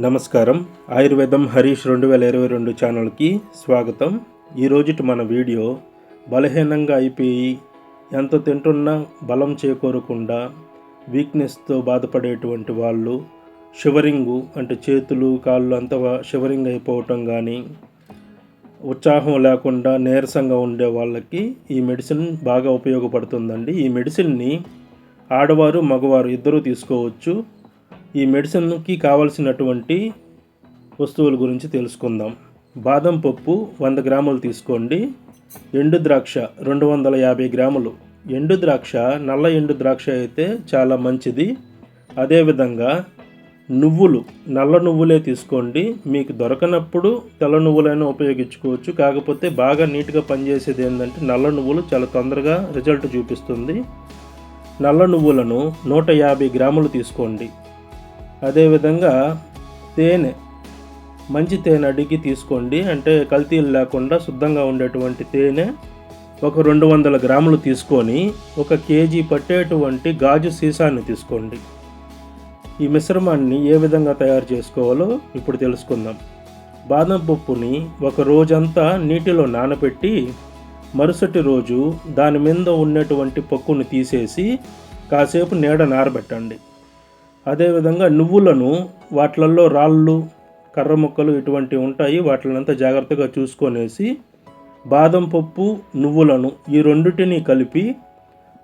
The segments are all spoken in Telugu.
నమస్కారం. ఆయుర్వేదం హరీష్ రెండు వేల ఇరవై రెండు ఛానల్కి స్వాగతం. ఈరోజుటి మన వీడియో బలహీనంగా అయిపోయి ఎంత తింటున్నా బలం చేకూరకుండా వీక్నెస్తో బాధపడేటువంటి వాళ్ళు షివరింగు అంటే చేతులు కాళ్ళు అంతా షివరింగ్ అయిపోవటం కానీ ఉత్సాహం లేకుండా నీరసంగా ఉండే వాళ్ళకి ఈ మెడిసిన్ బాగా ఉపయోగపడుతుందండి. ఈ మెడిసిన్ని ఆడవారు మగవారు ఇద్దరూ తీసుకోవచ్చు. ఈ మెడిసిన్కి కావలసినటువంటి వస్తువుల గురించి తెలుసుకుందాం. బాదం పప్పు వంద గ్రాములు తీసుకోండి. ఎండు ద్రాక్ష రెండు వందల యాభై గ్రాములు. ఎండు ద్రాక్ష నల్ల ఎండు ద్రాక్ష అయితే చాలా మంచిది. అదేవిధంగా నువ్వులు నల్ల నువ్వులే తీసుకోండి. మీకు దొరకనప్పుడు తెల్ల నువ్వులైనా ఉపయోగించుకోవచ్చు. కాకపోతే బాగా నీట్గా పనిచేసేది ఏంటంటే నల్ల నువ్వులు చాలా తొందరగా రిజల్ట్ చూపిస్తుంది. నల్ల నువ్వులను నూట యాభై గ్రాములు తీసుకోండి. అదేవిధంగా తేనె మంచి తేనె అడిగి తీసుకోండి. అంటే కల్తీలు లేకుండా శుద్ధంగా ఉండేటువంటి తేనె ఒక రెండు వందల గ్రాములు తీసుకొని ఒక కేజీ పట్టేటువంటి గాజు సీసాన్ని తీసుకోండి. ఈ మిశ్రమాన్ని ఏ విధంగా తయారు చేసుకోవాలో ఇప్పుడు తెలుసుకుందాం. బాదం పప్పుని ఒక రోజంతా నీటిలో నానబెట్టి మరుసటి రోజు దాని మీద ఉన్నటువంటి పక్కును తీసేసి కాసేపు నీడ నారబెట్టండి. అదేవిధంగా నువ్వులను వాటిలలో రాళ్ళు కర్ర ముక్కలు ఇటువంటివి ఉంటాయి. వాటినంతా జాగ్రత్తగా చూసుకొనేసి బాదం పప్పు నువ్వులను ఈ రెండింటిని కలిపి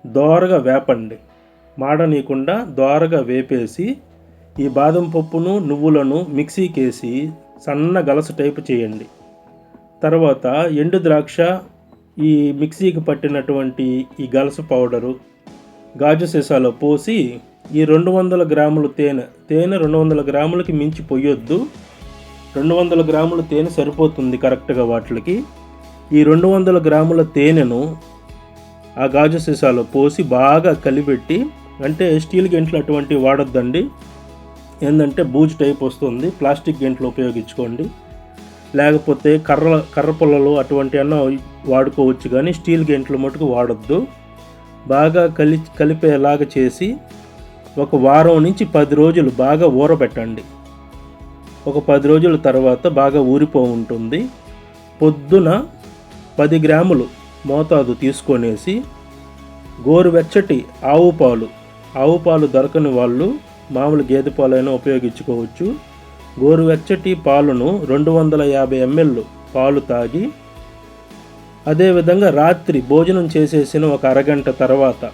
దోరగా వేపండి. మాడనీయకుండా దోరగా వేపేసి ఈ బాదం పప్పును నువ్వులను మిక్సీకి వేసి సన్న గలస టైపు చేయండి. తర్వాత ఎండు ద్రాక్ష ఈ మిక్సీకి పట్టినటువంటి ఈ గలస పౌడరు గాజు సీసాలో పోసి ఈ రెండు వందల గ్రాములు తేనె తేనె రెండు వందల గ్రాములకి మించి పొయ్యొద్దు. రెండు వందల గ్రాముల తేనె సరిపోతుంది కరెక్ట్గా వాటికి. ఈ రెండు వందల గ్రాముల తేనెను ఆ గాజు సీసాలో పోసి బాగా కలిపెట్టి అంటే స్టీల్ గెంట్లు అటువంటివి వాడొద్దండి. ఏంటంటే బూజు టైప్ వస్తుంది ప్లాస్టిక్ గెంట్లు ఉపయోగించుకోండి. లేకపోతే కర్ర కర్ర పొలలు అటువంటి అన్న వాడుకోవచ్చు కానీ స్టీల్ గెంట్లు మటుకు వాడొద్దు. బాగా కలి కలిపేలాగా చేసి ఒక వారం నుంచి పది రోజులు బాగా ఊరబెట్టండి. ఒక పది రోజుల తర్వాత బాగా ఊరిపో ఉంటుంది పొద్దున పది గ్రాములు మోతాదు తీసుకొనేసి గోరువెచ్చటి ఆవు పాలు ఆవు పాలు దొరకని వాళ్ళు మామూలు గేదె పాలైనా ఉపయోగించుకోవచ్చు. గోరువెచ్చటి పాలను రెండు వందల యాభై ఎంఎల్ పాలు తాగి అదేవిధంగా రాత్రి భోజనం చేసేసిన ఒక అరగంట తర్వాత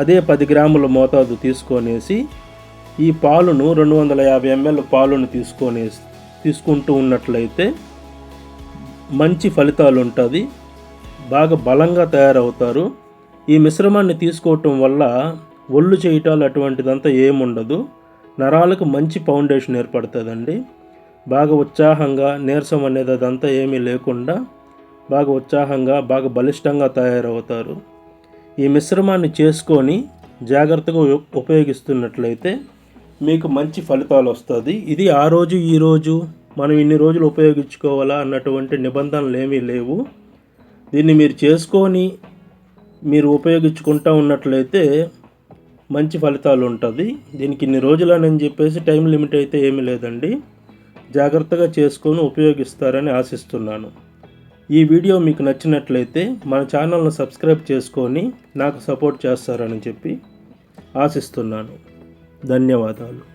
అదే పది గ్రాముల మోతాదు తీసుకొనేసి ఈ పాలును రెండు వందల యాభై ఎంఎల్ పాలును తీసుకొని తీసుకుంటూ ఉన్నట్లయితే మంచి ఫలితాలు ఉంటుంది. బాగా బలంగా తయారవుతారు. ఈ మిశ్రమాన్ని తీసుకోవటం వల్ల ఒళ్ళు చేయటాలు అటువంటిదంతా ఏముండదు. నరాలకు మంచి ఫౌండేషన్ ఏర్పడుతుందండి. బాగా ఉత్సాహంగా నీరసం అనేది అదంతా ఏమీ లేకుండా బాగా ఉత్సాహంగా బాగా బలిష్టంగా తయారవుతారు. ఈ మిశ్రమాన్ని చేసుకొని జాగ్రత్తగా ఉపయోగిస్తున్నట్లయితే మీకు మంచి ఫలితాలు వస్తుంది. ఇది ఆ రోజు ఈ రోజు మనం ఇన్ని రోజులు ఉపయోగించుకోవాలా అన్నటువంటి నిబంధనలు ఏమీ లేవు. దీన్ని మీరు చేసుకొని మీరు ఉపయోగించుకుంటూ ఉన్నట్లయితే మంచి ఫలితాలు ఉంటుంది. దీనికి ఇన్ని రోజులనని చెప్పేసి టైం లిమిట్ అయితే ఏమీ లేదండి. జాగ్రత్తగా చేసుకొని ఉపయోగిస్తారని ఆశిస్తున్నాను. ఈ వీడియో మీకు నచ్చినట్లయితే మన ఛానల్ను సబ్స్క్రైబ్ చేసుకొని నాకు సపోర్ట్ చేస్తారని చెప్పి ఆశిస్తున్నాను. ధన్యవాదాలు.